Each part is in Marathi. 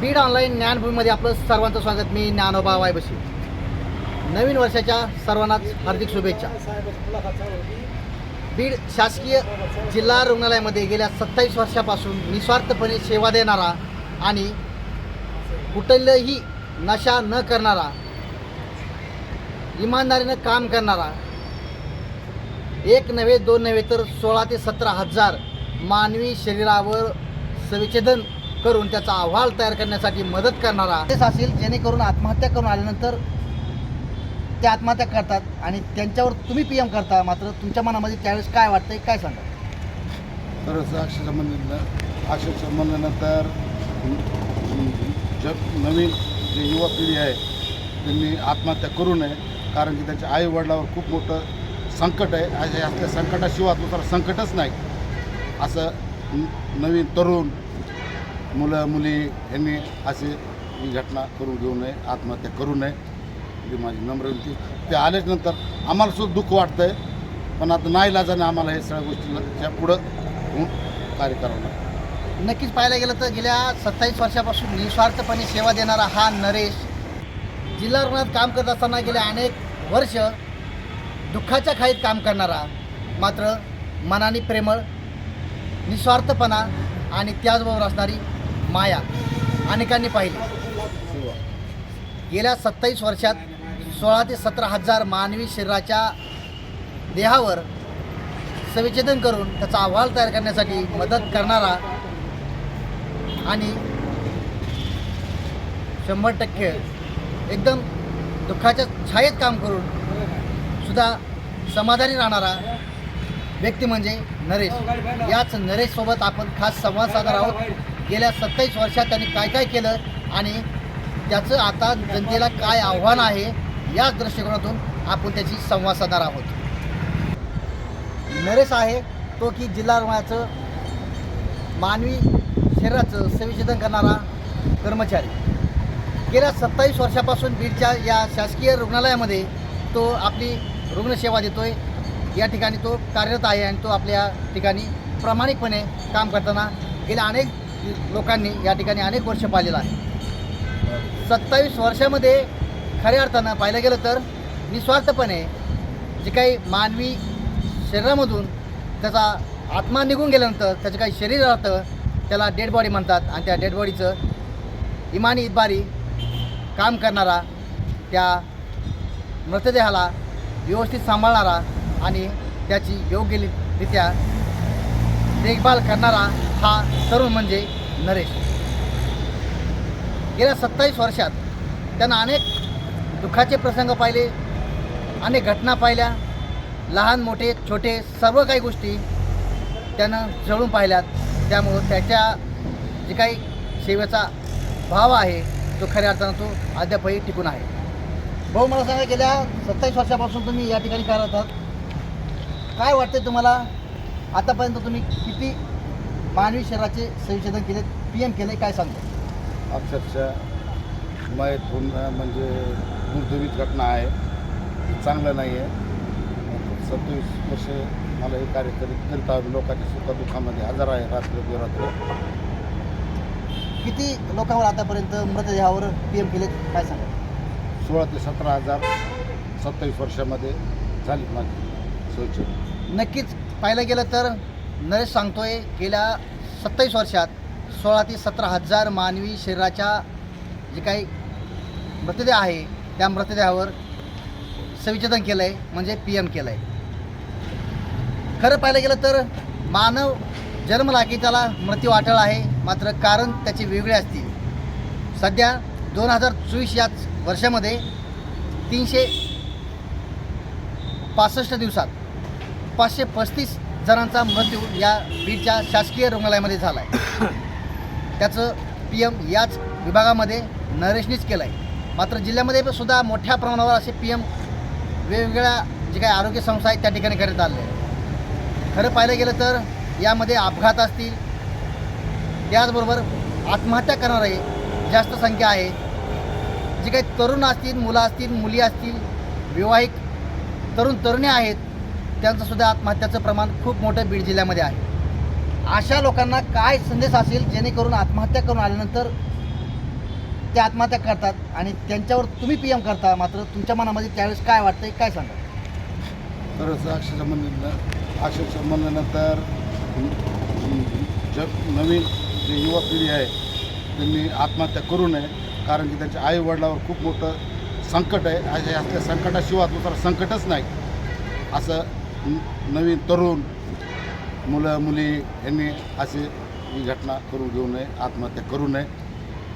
बीड ऑनलाईन ज्ञानभूमीमध्ये आपलं सर्वांचं स्वागत. मी ज्ञानोबा वायबशी. नवीन वर्षाच्या सर्वांनाच हार्दिक शुभेच्छा. बीड शासकीय जिल्हा रुग्णालयामध्ये गेल्या सत्तावीस वर्षापासून निस्वार्थपणे सेवा देणारा आणि कुठलंही नशा न करणारा इमानदारीनं काम करणारा एक नव्हे दोन नव्हे तर सोळा ते सतरा हजार मानवी शरीरावर संविच्छेदन करून त्याचा अहवाल तयार करण्यासाठी मदत करणारा तेच असेल जेणेकरून आत्महत्या करून आल्यानंतर ते आत्महत्या करतात आणि त्यांच्यावर तुम्ही पी एम करता. मात्र तुमच्या मनामध्ये त्यावेळेस काय वाटतं काय सांगा खरंच अक्षरशः म्हणलं अक्षरशः म्हणल्यानंतर जग नवीन जे युवा पिढी आहे त्यांनी आत्महत्या करू नये कारण की त्यांच्या आई वडिलावर खूप मोठं संकट आहे. अशा असल्या संकटाशिवाय दुसरं संकटच नाही. असं नवीन तरुण मुलं मुली यांनी असे ही घटना करून घेऊ नये आत्महत्या करू नये ही माझी नम्र विनंती. ते आल्याच्यानंतर आम्हाला सुद्धा दुःख वाटतं आहे पण आता नाही लाजाने आम्हाला हे सगळ्या गोष्टीला पुढं होऊन कार्य करावं लागतं नक्कीच पाहायला गेलं तर गेल्या सत्तावीस वर्षापासून निस्वार्थपणे सेवा देणारा हा नरेश जिल्हा रुग्णात काम करत असताना गेल्या अनेक वर्ष दुःखाच्या खाईत काम करणारा मात्र मनाने प्रेमळ निस्वार्थपणा आणि त्याचबरोबर असणारी माया अनेकांनी पाहिली. गेल्या सत्तावीस वर्षात सोळा ते सतरा हजार मानवी शरीराच्या देहावर संविच्छेदन करून त्याचा अहवाल तयार करण्यासाठी मदत करणारा आणि शंभर टक्के एकदम दुःखाच्या छायेत काम करून सुद्धा समाधानी राहणारा व्यक्ती म्हणजे नरेश. याच नरेशसोबत आपण खास संवाद साधणार आहोत. गेल्या सत्तावीस वर्षात त्यांनी काय काय केलं आणि त्याचं आता जनतेला काय आव्हान आहे याच दृष्टिकोनातून आपण त्याची संवाद साधणार आहोत. नरेश आहे तो की जिल्हा रुग्णाचं मानवी शरीराचं सविच्छेदन करणारा कर्मचारी. गेल्या सत्तावीस वर्षापासून बीडच्या या शासकीय रुग्णालयामध्ये तो आपली रुग्णसेवा देतोय. या ठिकाणी तो कार्यरत आहे आणि तो आपल्या ठिकाणी प्रामाणिकपणे काम करताना गेल्या अनेक लोकांनी या ठिकाणी अनेक वर्ष पाहिलेलं आहे. सत्तावीस वर्षामध्ये खऱ्या अर्थानं पाहिलं गेलं तर निस्वार्थपणे जे काही मानवी शरीरामधून त्याचा आत्मा निघून गेल्यानंतर त्याचं काही शरीर राहतं त्याला डेड बॉडी म्हणतात आणि त्या डेड बॉडीचं इमानी इतबारी काम करणारा त्या मृतदेहाला व्यवस्थित सांभाळणारा आणि त्याची योग्यरित्या देखभाल करणारा हा तरुण म्हणजे नरेश. गेल्या सत्तावीस वर्षात त्यांना अनेक दुःखाचे प्रसंग पाहिले अनेक घटना पाहिल्या लहान मोठे छोटे सर्व काही गोष्टी त्यानं जळून पाहिल्यात. त्यामुळं त्याच्या जे काही सेवेचा भाव आहे तो खऱ्या अर्थानं तो अद्यापही टिकून आहे. भाऊ मला सांगा गेल्या सत्तावीस वर्षापासून तुम्ही या ठिकाणी करत आहात. काय वाटते तुम्हाला? आतापर्यंत तुम्ही किती मानवी शरीराचे संशोधन केले पी एम केले काय सांगतो अक्षरशः मयत होणं म्हणजे दुर्दैवित घटना आहे. चांगलं नाही आहे. सत्तावीस वर्ष मला हे कार्य करीत करीत आहोत लोकांच्या सुखदुःखामध्ये हजर आहे रात्र दिवरात्र किती लोकांवर आतापर्यंत मृतदेहावर पी एम केले काय सांगा सोळा ते सतरा हजार सत्तावीस वर्षामध्ये झाली माझी सोयी नक्कीच. पाहिलं गेलं तर नरेश सांगतोय गेल्या सत्तावीस वर्षात सोळा ते सतरा हजार मानवी शरीराच्या जे काही मृतदेह आहे त्या मृतदेहावर संविचेदन केलं आहे म्हणजे पी एम केलं आहे खरं पाहिलं गेलं तर मानव जन्मला की त्याला मृत्यू वाटळ आहे मात्र कारण त्याचे वेगळे असतील. सध्या दोन हजार चोवीस याच वर्षामध्ये तीनशे पासष्ट दिवसात पाचशे पस्तीस जणांचा मृत्यू या बीडच्या शासकीय रुग्णालयामध्ये झाला आहे त्याचं पी एम याच विभागामध्ये नरेशनीच केलं आहे मात्र जिल्ह्यामध्ये पण सुद्धा मोठ्या प्रमाणावर असे पी एम वेगवेगळ्या जे काही आरोग्य संस्था आहेत त्या ठिकाणी करण्यात आले खरं पाहिलं गेलं तर यामध्ये अपघात असतील त्याचबरोबर आत्महत्या करणारे जास्त संख्या आहे जे काही तरुण असतील मुलं असतील मुली असतील विवाहिक तरुण तरुणी आहेत त्यांचंसुद्धा आत्महत्याचं प्रमाण खूप मोठं बीड जिल्ह्यामध्ये आहे. अशा लोकांना काय संदेश असेल जेणेकरून आत्महत्या करून आल्यानंतर ते आत्महत्या करतात आणि त्यांच्यावर तुम्ही पी एम करता मात्र तुमच्या मनामध्ये त्यावेळेस काय वाटतंय काय सांगा तर अक्षरशः म्हणलं अक्षरशः म्हणल्यानंतर जग नवीन जे युवा पिढी आहे त्यांनी आत्महत्या करू नये. कारण की त्यांच्या आईवडिलावर खूप मोठं संकट आहे. असल्या संकटाशिवाय दुसरं संकटच नाही. असं नवीन तरुण मुलं मुली यांनी असे ही घटना करून घेऊ नये आत्महत्या करू नये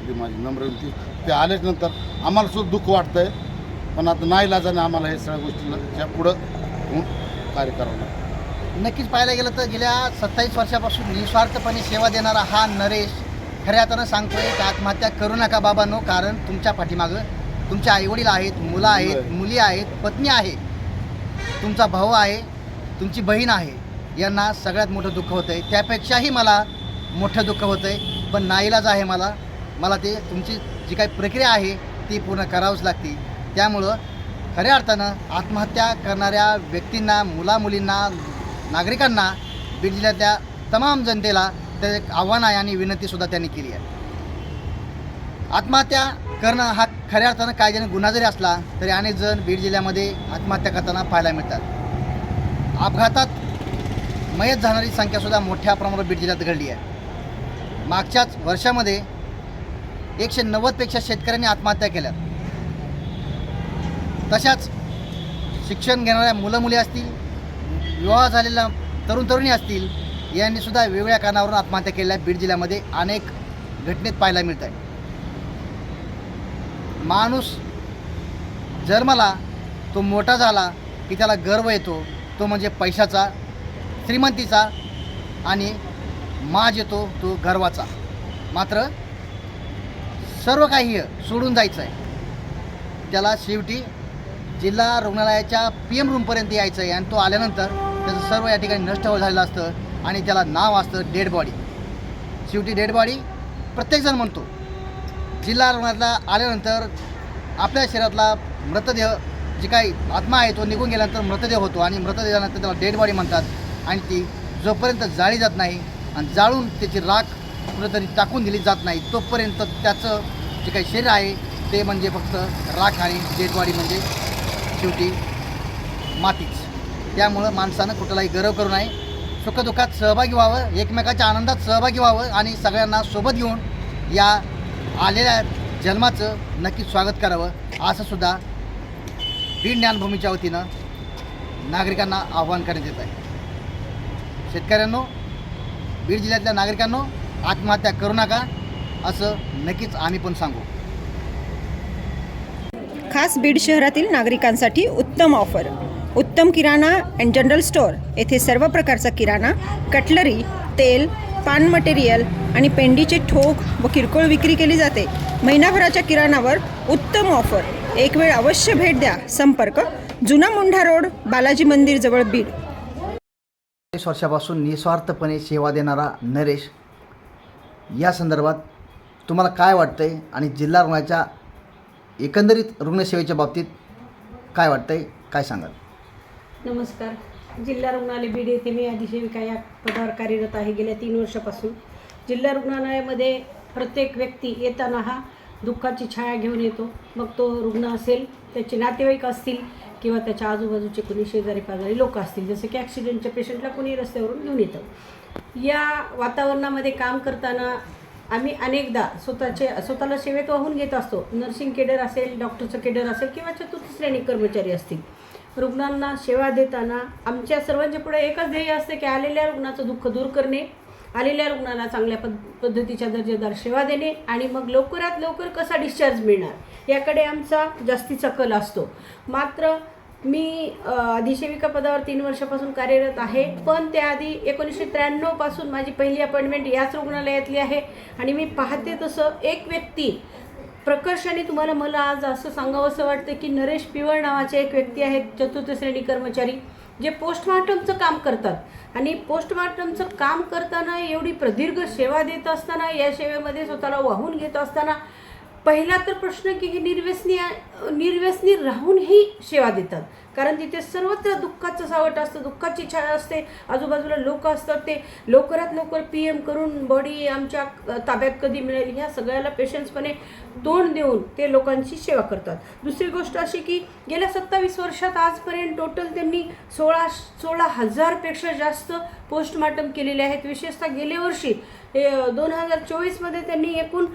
ही माझी नम्र विनंती. ते आल्याच नंतर आम्हाला सुद्धा दुःख वाटतं आहे पण आता नाही लाजाने आम्हाला हे सगळ्या गोष्टीला पुढं होऊन कार्य करावं लागतं. नक्कीच पाहायला गेलं तर गेल्या सत्तावीस वर्षापासून निस्वार्थपणे सेवा देणारा हा नरेश खऱ्या अर्थानं सांगतोय की आत्महत्या करू नका बाबांनो कारण तुमच्या पाठीमागं तुमचे आईवडील आहेत मुलं आहेत मुलं. मुली आहेत पत्नी आहे. तुमचा भाऊ आहे तुमची बहीण आहे यांना सगळ्यात मोठं दुःख होतं आहे त्यापेक्षाही मला मोठं दुःख होतं आहे पण नाईलाज आहे मला. मला ते तुमची जी काही प्रक्रिया आहे ती पूर्ण करावंच लागते त्यामुळं खऱ्या अर्थानं आत्महत्या करणाऱ्या व्यक्तींना मुलामुलींना नागरिकांना बीड जिल्ह्यातल्या तमाम जनतेला ते एक आव्हान आहे आणि विनंतीसुद्धा त्यांनी केली आहे. आत्महत्या करणं हा खऱ्या अर्थानं कायद्याने गुन्हा जरी असला तरी अनेक जण बीड जिल्ह्यामध्ये आत्महत्या करताना पाहायला मिळतात. अपघातात मयत जाणारी संख्यासुद्धा मोठ्या प्रमाणावर बीड जिल्ह्यात घडली आहे. मागच्याच वर्षामध्ये एकशे नव्वदपेक्षा शेतकऱ्यांनी आत्महत्या केल्या. तशाच शिक्षण घेणाऱ्या मुलं मुली असतील विवाह झालेल्या तरुण तरुणी असतील यांनी सुद्धा वेगवेगळ्या कारणावरून आत्महत्या केलेल्या बीड जिल्ह्यामध्ये अनेक घटनेत पाहायला मिळत आहे माणूस जन्माला तो मोठा झाला की त्याला गर्व येतो. तो म्हणजे पैशाचा श्रीमंतीचा आणि माज येतो तो गर्वाचा. मात्र सर्व काही सोडून जायचं आहे त्याला शेवटी जिल्हा रुग्णालयाच्या पी एम रूमपर्यंत यायचं आहे आणि तो आल्यानंतर त्याचं सर्व या ठिकाणी नष्ट झालेलं असतं. आणि त्याला नाव असतं डेड बॉडी. शेवटी डेड बॉडी प्रत्येकजण म्हणतो. जिल्हा रुग्णातला आल्यानंतर आपल्या शरीरातला मृतदेह जे काही आत्मा आहे तो निघून गेल्यानंतर मृतदेह होतो आणि मृतदेहानंतर त्याला डेड बॉडी म्हणतात. आणि ती जोपर्यंत जाळी जात नाही आणि जाळून त्याची राख कुठेतरी टाकून दिली जात नाही तोपर्यंत त्याचं जे काही शरीर आहे ते म्हणजे फक्त राख आणि डेड बॉडी म्हणजे शेवटी मातीच. त्यामुळं माणसानं कुठलाही गर्व करू नये. सुखदुःखात सहभागी व्हावं एकमेकाच्या आनंदात सहभागी व्हावं आणि सगळ्यांना सोबत घेऊन या आलेल्या जन्माचं नक्कीच स्वागत करावं असं सुद्धा बीड ज्ञानभूमीच्या वतीनं नागरिकांना आव्हान करण्यात येत आहे. शेतकऱ्यांनो बीड जिल्ह्यातल्या नागरिकांनो आत्महत्या करू नका असं नक्कीच आम्ही पण सांगू. खास बीड शहरातील नागरिकांसाठी उत्तम ऑफर. उत्तम किराणा अँड जनरल स्टोअर येथे सर्व प्रकारचा किराणा कटलरी तेल पान मटेरियल आणि पेंडीचे ठोक व किरकोळ विक्री केली जाते. महिनाभराच्या किराणावर उत्तम ऑफर एक वेळ अवश्य भेट द्या. संपर्क जुना मुंढा रोड बालाजी मंदिर जवळ बीड. वीस वर्षापासून निस्वार्थपणे सेवा देणारा नरेश या संदर्भात तुम्हाला काय वाटतंय आणि जिल्हा रुग्णाच्या एकंदरीत रुग्णसेवेच्या बाबतीत काय वाटतंय? काय सांगाल? नमस्कार. जिल्हा रुग्णालय बीड येथे मी अधिसेविका या पदावर कार्यरत आहे. गेल्या तीन वर्षापासून जिल्हा रुग्णालयामध्ये प्रत्येक व्यक्ती येताना हा दुःखाची छाया घेऊन येतो. मग तो रुग्ण असेल त्याचे नातेवाईक असतील किंवा त्याच्या आजूबाजूचे कोणी शेजारी पाजारी लोक असतील जसे की ॲक्सिडेंटच्या पेशंटला कोणी रस्त्यावरून घेऊन येतं. या वातावरणामध्ये काम करताना आम्ही अनेकदा स्वतःचे स्वतःला सेवेत वाहून घेत असतो. नर्सिंग केडर असेल डॉक्टरचं केडर असेल किंवा चतुर्थ श्रेणी कर्मचारी असतील. रुग्णांना सेवा देताना आमच्या सर्वांच्या पुढे एकच ध्येय असते की आलेल्या रुग्णाचं दुःख दूर करणे आलेल्या रुग्णाला चांगल्या पद पद्धतीच्या दर्जेदार सेवा देणे आणि मग लवकरात लवकर कसा डिस्चार्ज मिळणार? याकडे आमचा जास्तीचा कल असतो. मात्र मी अधिसेविका पदावर तीन वर्षापासून कार्यरत आहे पण त्याआधी एकोणीसशे त्र्याण्णवपासून माझी पहिली अपॉइंटमेंट याच रुग्णालयातली आहे आणि मी पाहते तसं एक व्यक्ती प्रकर्षाने तुम्हाला मला आज असं सांगावंसं वाटतं की नरेश पिवळ नावाचे एक व्यक्ती आहेत चतुर्थ श्रेणी कर्मचारी जे पोस्टमार्टमचं काम करतात. आणि पोस्टमार्टमचं काम करताना एवढी प्रदीर्घ सेवा देत असताना या सेवेमध्ये स्वतःला वाहून घेत असताना पहिला तर प्रश्न की हे निर्व्यसनी निर्व्यसनी राहूनही सेवा देतात. कारण तिथे सर्वत्र दुःखाचं सावट असतं दुःखाची छाया असते आजूबाजूला लोक असतात ते लवकरात लवकर पी एम करून बॉडी आमच्या ताब्यात कधी मिळेल ह्या सगळ्याला पेशन्सपणे तोंड देऊन ते लोकांची सेवा करतात. दुसरी गोष्ट अशी की गेल्या सत्तावीस वर्षात आजपर्यंत टोटल त्यांनी सोळा सोळा हजारपेक्षा जास्त पोस्टमार्टम केलेले आहेत. विशेषतः गेल्या वर्षी हे दोन हजार चोवीसमध्ये त्यांनी एकूण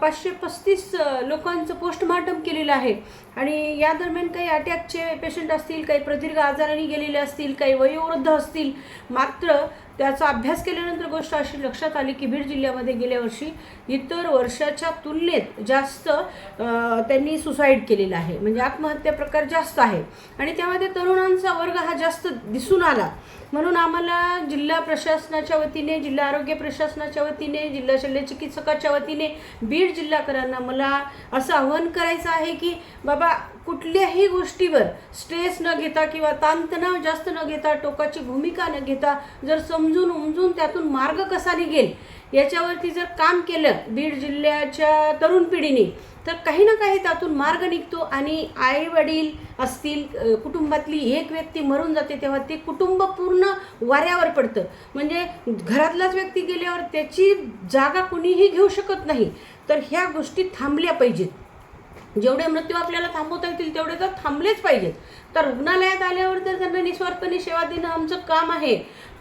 पाचशे पस्तीस लोकांचं पोस्टमार्टम केलेलं आहे. आणि या दरम्यान काही अटॅकचे पेशंट असतील काही प्रदीर्घ आजाराने गेलेले असतील काही वयोवृद्ध असतील मात्र त्याचा अभ्यास केल्यानंतर गोष्ट अशी लक्षात आली की बीड जिल्ह्यामध्ये गेल्या वर्षी इतर वर्षाच्या तुलनेत जास्त त्यांनी सुसाईड केलेला आहे. म्हणजे आत्महत्या प्रकार जास्त आहे. आणि त्यामध्ये तरुणांचा वर्ग हा जास्त दिसून आला. म्हणून आम्हाला जिल्हा प्रशासनाच्या वतीने जिल्हा आरोग्य प्रशासनाच्या वतीने जिल्हा शल्य चिकित्सकाच्या वतीने बीड जिल्हाकरांना मला असं आवाहन करायचं आहे की बाबा कुठल्याही गोष्टीवर स्ट्रेस न घेता किंवा ताणतणाव जास्त न घेता टोकाची भूमिका न घेता जर समजून उमजून त्यातून मार्ग कसा निघेल? याच्यावरती जर काम केलं बीड जिल्ह्याच्या तरुण पिढीने तर काही ना काही त्यातून मार्ग निघतो आणि आई वडील असतील कुटुंबातली एक व्यक्ती मरून जाते तेव्हा ते कुटुंब पूर्ण वाऱ्यावर पडतं. म्हणजे घरातलाच व्यक्ती गेल्यावर त्याची जागा कुणीही घेऊ शकत नाही. तर ह्या गोष्टी थांबल्या पाहिजेत. जेवढे मृत्यू आपल्याला थांबवता येतील तेवढे तर थांबलेच पाहिजेत. तर रुग्णालयात आल्यावर तर त्यांना निस्वार्थपणे सेवा देणं आमचं काम आहे.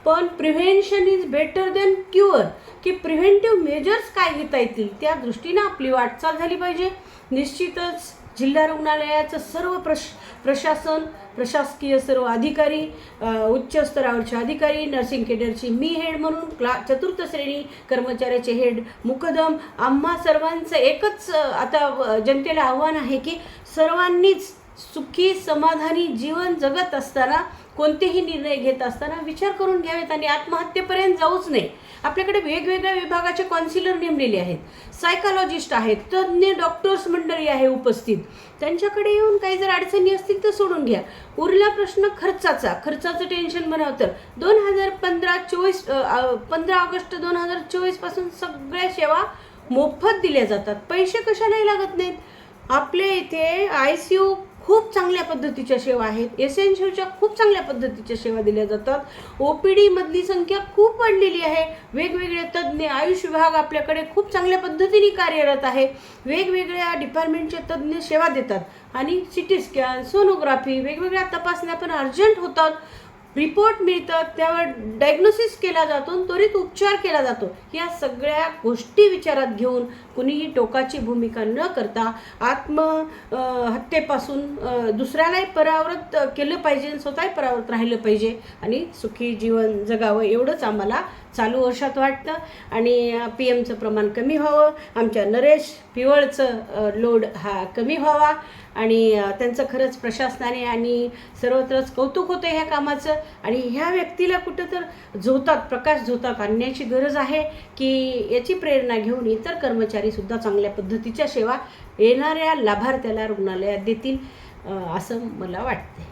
पण prevention is better than cure की प्रिव्हेंटिव्ह मेजर्स काय घेता येतील त्या दृष्टीनं आपली वाटचाल झाली पाहिजे. निश्चितच जिल्हा रुग्णालयाचं सर्व प्रश प्रशासन प्रशासकीय सर्व अधिकारी उच्च स्तरावरचे अधिकारी नर्सिंग केडरची मी हेड म्हणून क्ला चतुर्थ श्रेणी कर्मचाऱ्याचे हेड मुकदम आम्हा सर्वांचं एकच आता जनतेला आव्हान आहे की सर्वांनीच सुखी समाधानी जीवन जगत असताना कोणतेही निर्णय घेत असताना विचार करून घ्यावेत आणि आत्महत्येपर्यंत जाऊच नये. आपल्याकडे वेगवेगळ्या विभागाचे कॉन्सिलर नेमलेले आहेत. सायकॉलॉजिस्ट आहेत तज्ज्ञ डॉक्टर्स मंडळी आहे उपस्थित. त्यांच्याकडे येऊन काही जर अडचणी असतील तर सोडून घ्या. उरला प्रश्न खर्चाचा. खर्चाचं टेन्शन म्हणावं तर दोन हजार पंधरा चोवीस पंधरा ऑगस्ट दोन हजार चोवीसपासून सगळ्या सेवा मोफत दिल्या जातात. पैसे कशालाही लागत नाहीत. आपल्या इथे आय सी यू खूप चांगल्या पद्धतीच्या सेवा आहेत. एस एन खूप चांगल्या पद्धतीच्या सेवा दिल्या जातात. ओ पी डीमधली संख्या खूप वाढलेली आहे. वेगवेगळे तज्ज्ञ आयुष विभाग आपल्याकडे खूप चांगल्या पद्धतीने कार्यरत आहे. वेगवेगळ्या डिपार्टमेंटचे तज्ज्ञ सेवा देतात. आणि सी टी स्कॅन सोनोग्राफी वेगवेगळ्या तपासण्या पण अर्जंट होतात. रिपोर्ट मिळतात त्यावर डायग्नोसिस केला जातो त्वरित उपचार केला जातो. या सगळ्या गोष्टी विचारात घेऊन कुणीही टोकाची भूमिका न करता आत्म हत्येपासून दुसऱ्यालाही परावृत केलं पाहिजे स्वतःही परावृत राहिलं पाहिजे. आणि सुखी जीवन जगावं एवढंच आम्हाला चालू वर्षात वाटतं. आणि पी एमचं प्रमाण कमी व्हावं. आमच्या नरेश पिवळचं लोड हा कमी व्हावा. आणि त्यांचं खरंच प्रशासनाने आणि सर्वत्रच कौतुक होतं ह्या कामाचं. आणि ह्या व्यक्तीला कुठं तर झोतात प्रकाश झोतात आणण्याची गरज आहे की याची प्रेरणा घेऊन इतर कर्मचारीसुद्धा चांगल्या पद्धतीच्या सेवा येणाऱ्या लाभार्थ्याला रुग्णालयात देतील असं मला वाटते